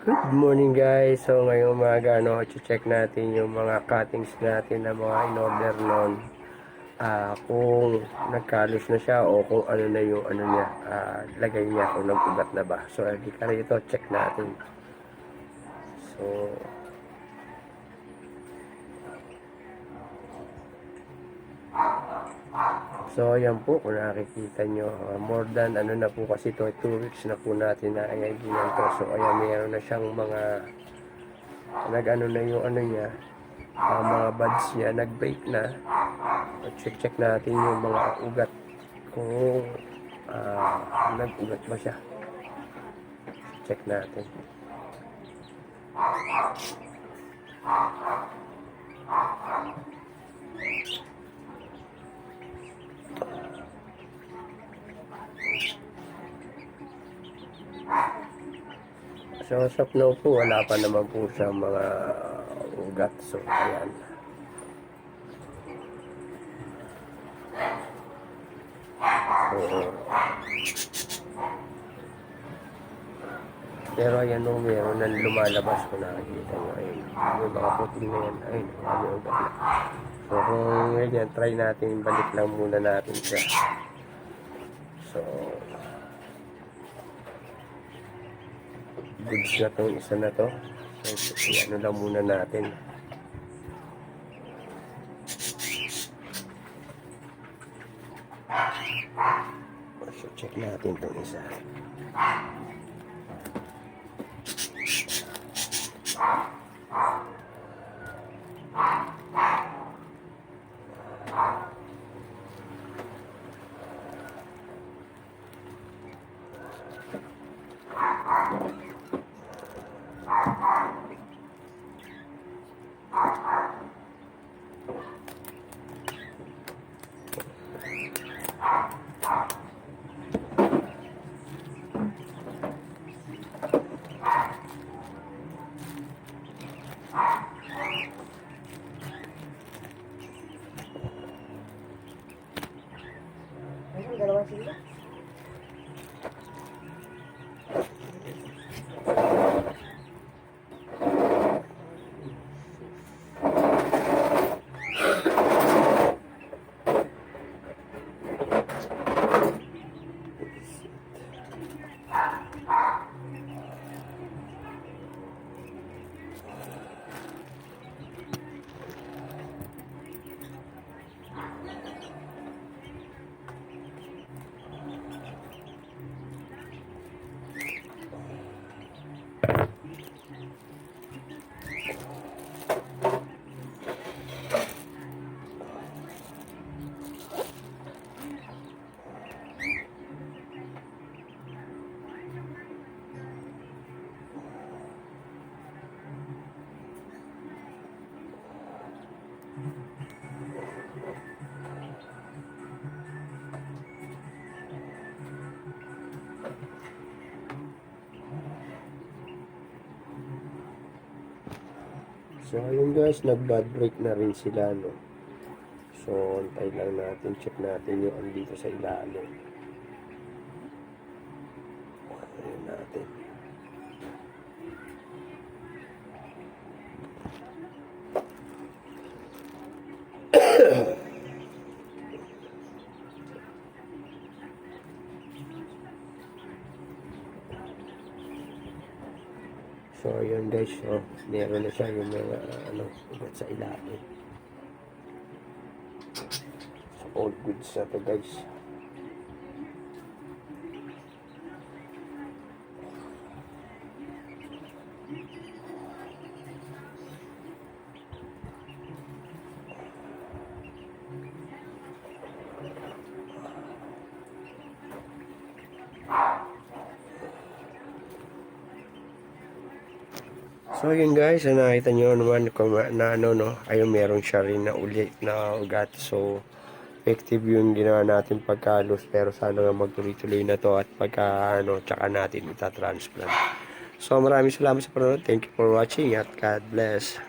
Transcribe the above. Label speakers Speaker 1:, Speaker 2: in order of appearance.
Speaker 1: Good morning guys. So ngayong umaga ano, check natin yung mga cuttings natin na mga in-order noon. Ah, kung nagkalos na siya o kung ano na yung ano niya, ah, lagay niya kung nag-ugat na ba. So di ka rito, check natin. So So, ayan po, kung nakikita nyo, uh, more than, ano na po kasi to 2 weeks na po natin na ayan ginanto. So, ayan, mayroon na siyang mga, nag-ano na yung ano niya, uh, mga buds niya, nag-break na. Check-check natin yung mga ugat, kung uh, nag-ugat ba siya. Check natin. Sa snow po, wala pa naman po siya mga ugat. So, ayan. So, pero ayan nung meron na lumalabas ko nakikita nyo. Ayun, yung mga puting na yan. Ayun, ano yung na. So, kung ganyan, try natin, balik lang muna natin siya. So, goods na tong isa na to. So, ano lang muna natin. So, check natin tong isa.
Speaker 2: Ayun,
Speaker 1: So, ayun guys, nag-bad break na rin sila, no? So, antay lang natin, check natin yung andito sa ilalim. Ayun natin. So, ayun guys, oh, meron na siya yung mga, ano, ugat sa ilalim. So, all goods na to guys. So yun guys, na nakita nyo naman kung na ano no, ayun meron siya rin na ulit na ugat. So effective yung ginawa natin pagkalos pero sana nga magtuloy-tuloy na to at pagka ano, tsaka natin itatransplant. So maraming salamat sa panonood. Thank you for watching at God bless.